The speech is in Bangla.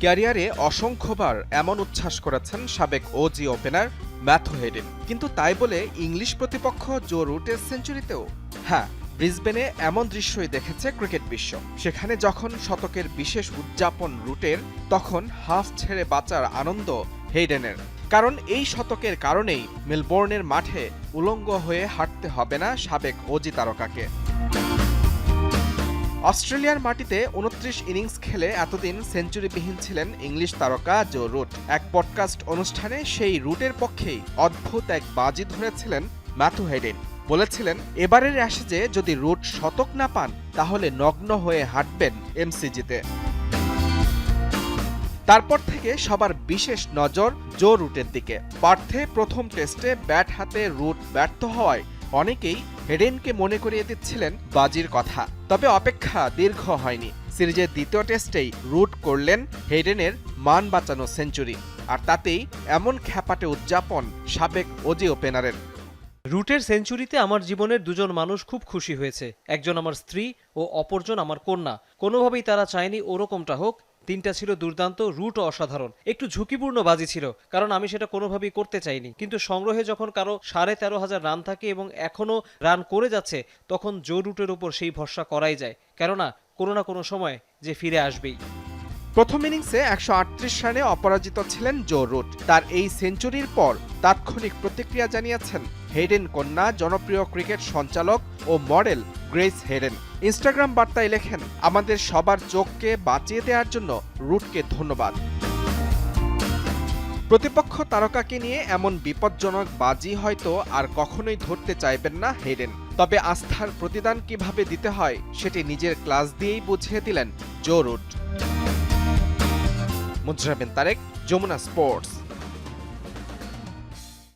ক্যারিয়ারে অসংখ্যবার এমন উচ্ছ্বাস করেছেন সাবেক ওজি ওপেনার ম্যাথু হেডেন। কিন্তু তাই বলে ইংলিশ প্রতিপক্ষ জো রুটের সেঞ্চুরিতেও? হ্যাঁ ব্রিসবেনে এমন দৃশ্যই দেখেছে ক্রিকেট বিশ্ব। সেখানে যখন শতকের বিশেষ উদযাপন রুটের, তখন হাফ ছেড়ে বাঁচার আনন্দ হেইডেনের। কারণ এই শতকের কারণেই মেলবোর্নের মাঠে উলঙ্গ হয়ে হাঁটতে হবে না সাবেক ওজি তারকাকে। অস্ট্রেলিয়ার মাটিতে উনত্রিশ ইনিংস খেলে এতদিন সেঞ্চুরিবিহীন ছিলেন ইংলিশ তারকা জো রুট। এক পডকাস্ট অনুষ্ঠানে সেই রুটের পক্ষেই অদ্ভুত এক বাজি ধরেছিলেন ম্যাথু হেডেন। বলেছিলেন, এবারের অ্যাশেজে যদি রুট শতক না পান, তাহলে নগ্ন হয়ে হাঁটবেন এমসিজিতে। তারপর থেকে সবার বিশেষ নজর জো রুটের দিকে। পার্থে প্রথম টেস্টে ব্যাট হাতে রুট ব্যর্থ হওয়ায় অনেকেই হেডেনকে মনে করিয়ে দিচ্ছিলেন বাজির কথা। তবে অপেক্ষা দীর্ঘ হয়নি। সিরিজের দ্বিতীয় টেস্টেই রুট করলেন হেডেনের মান বাঁচানো সেঞ্চুরি। আর তাতেই এমন খ্যাপাটে উদযাপন সাবেক ওজি ওপেনারের। রুটের সেঞ্চুরিতে আমার জীবনের দুজন মানুষ খুব খুশি হয়েছে। একজন আমার স্ত্রী ও অপরজন আমার কন্যা। কোনোভাবেই তারা চায়নি ওরকমটা হোক। তিনটা ছিল দুর্দান্ত রুট অসাধারণ। একটু ঝুঁকিপূর্ণ বাজি ছিল, কারণ আমি সেটা কোনোভাবেই করতে চাইনি। কিন্তু সংগ্রহে যখন কারও সাড়ে তেরো হাজার রান থাকে এবং এখনও রান করে যাচ্ছে, তখন জো রুটের উপর সেই ভরসা করাই যায়। কেননা, কোনো না কোনো সময় যে ফিরে আসবেই। প্রথম ইনিংসে একশো আটত্রিশ রানে অপরাজিত ছিলেন জো রুট। তার এই সেঞ্চুরির পর তাৎক্ষণিক প্রতিক্রিয়া জানিয়েছেন হেডেন কন্যা, জনপ্রিয় ক্রিকেট সঞ্চালক ও মডেল গ্রেস হেডেন। ইনস্টাগ্রাম বার্তায় লেখেন, আমাদের সবার চোখকে বাঁচিয়ে দেওয়ার জন্য রুটকে ধন্যবাদ। প্রতিপক্ষ তারকাকে নিয়ে এমন বিপজ্জনক বাজি হয়তো আর কখনোই ধরতে চাইবেন না হেডেন। তবে আস্থার প্রতিদান কীভাবে দিতে হয় সেটি নিজের ক্লাস দিয়েই বুঝিয়ে দিলেন Joe Root. Mujrabin Tarek, Jamuna sports.